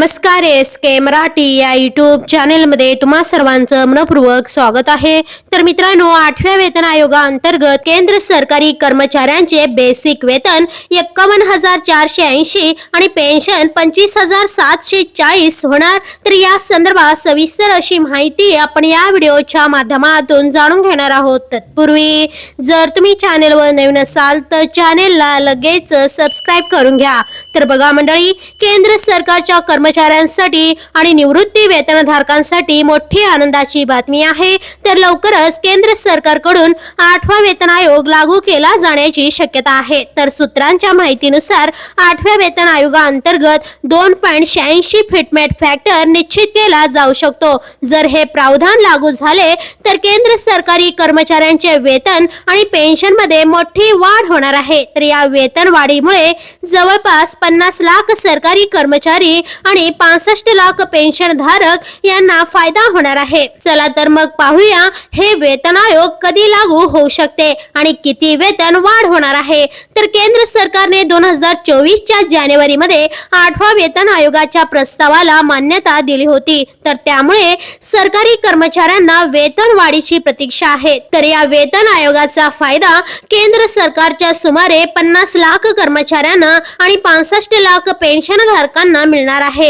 नमस्कार एस के मराठी या युट्यूब चॅनेलमध्ये तुम्हा सर्वांचं मनपूर्वक स्वागत आहे. तर मित्रांनो आठव्या वेतन आयोगाअंतर्गत केंद्र सरकारी कर्मचाऱ्यांचे बेसिक वेतन एक्कावन्न हजार चारशे ऐंशी आणि पेन्शन पंचवीस हजार सातशे चाळीस होणार. तर या संदर्भात सविस्तर अशी माहिती आपण या व्हिडिओच्या माध्यमातून जाणून घेणार आहोत. तत्पूर्वी जर तुम्ही चॅनेलवर नवीन असाल तर चॅनेलला लगेच सबस्क्राईब करून घ्या. तर बघा मंडळी केंद्र सरकारच्या कर्मचाऱ्यांसाठी आणि निवृत्ती वेतनधारकांसाठी मोठी आनंदाची बातमी आहे. तर लवकरच केंद्र सरकारकडून आठवा वेतन आयोग लागू केला जाण्याची शक्यता आहे. तर सूत्रांच्या माहितीनुसार आठव्या वेतन आयोगाअंतर्गत दोन पॉईंट शहाऐंशी फिटमेट फॅक्टर निश्चित केला जाऊ शकतो. जर हे प्रावधान लागू झाले तर केंद्र सरकारी कर्मचाऱ्यांचे वेतन आणि पेन्शनमध्ये मोठी वाढ होणार आहे. तर या वेतन वाढीमुळे जवळपास पन्नास लाख सरकारी कर्मचारी आणि पासष्ट लाख पेन्शन धारक यांना फायदा होणार आहे. चला तर मग पाहूया हे वेतन आयोग कधी लागू होऊ शकते आणि किती वेतन वाढ होणार आहे? तर केंद्र सरकारने दोन हजार चोवीसच्या जानेवारीमध्ये आठवा वेतन आयोगाच्या प्रस्तावाला मान्यता दिली होती. तर त्यामुळे सरकारी कर्मचाऱ्यांना वेतन वाढीची प्रतीक्षा आहे. तर या वेतन आयोगाचा फायदा केंद्र सरकारच्या सुमारे पन्नास लाख कर्मचाऱ्यांना आणि पासष्ट लाख पेन्शनधारकांना मिळणार आहे.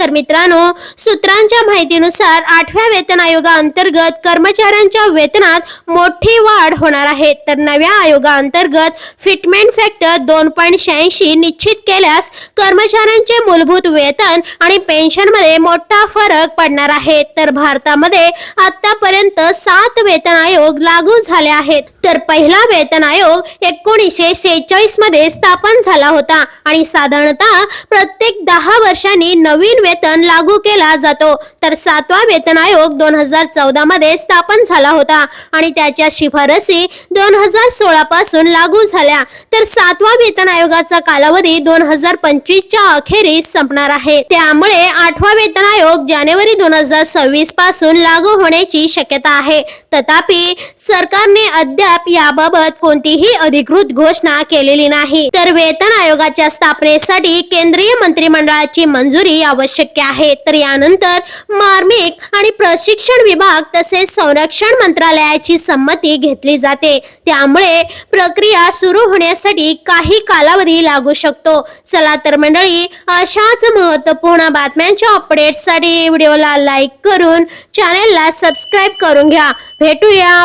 तर मित्रांनो सूत्रांच्या माहितीनुसार आठव्या वेतन आयोगाअंतर्गत कर्मचाऱ्यांच्या वेतनात मोठी वाढ होणार आहे. तर नव्या आयोगाअंतर्गत फिटमेंट फॅक्टर दोन पॉईंट शहाऐंशी निश्चित केल्यास कर्मचाऱ्यांचे मूलभूत वेतन आणि पेन्शनमध्ये मोठा फरक पडणार आहे. तर भारतामध्ये आतापर्यंत सात वेतन आयोग लागू झाले आहेत. तर पहिला वेतन आयोग एकोणीसशे सेहेचाळीसमध्ये स्थापन झाला होता आणि साधारणतः प्रत्येक दहा वर्षांनी नवीन वेतन लागू केला जातो. तर सातवा वेतन आयोग दोन हजार चौदा मध्ये स्थापन झाला होता आणि त्याच्या शिफारसी दोन हजार सोळा पासून लागू झाल्या. तर सातवा वेतन आयोगाचा कालावधी दोन हजार पंचवीसच्या अखेरीस संपणार आहे. त्यामुळे आठवा वेतन आयोग जानेवारी दोन हजार सव्वीसपासून लागू होण्याची शक्यता आहे. तथापि सरकारने अद्याप याबाबत कोणतीही अधिकृत घोषणा केलेली नाही. तर वेतन आयोगाच्या स्थापनेसाठी केंद्रीय मंत्रिमंडळाची मंजुरी आवश्यक आहे. तर यानंतर मार्मिक आणि प्रशिक्षण विभाग तसेच संरक्षण मंत्रालयाची संमती घेतली जाते. त्यामुळे प्रक्रिया सुरू होण्यासाठी काही कालावधी लागू शकतो. चला तर मंडळी अशाच महत्त्वपूर्ण बातम्यांच्या अपडेटसाठी व्हिडिओला लाईक करून चॅनेलला सबस्क्राईब करून घ्या. भेटूया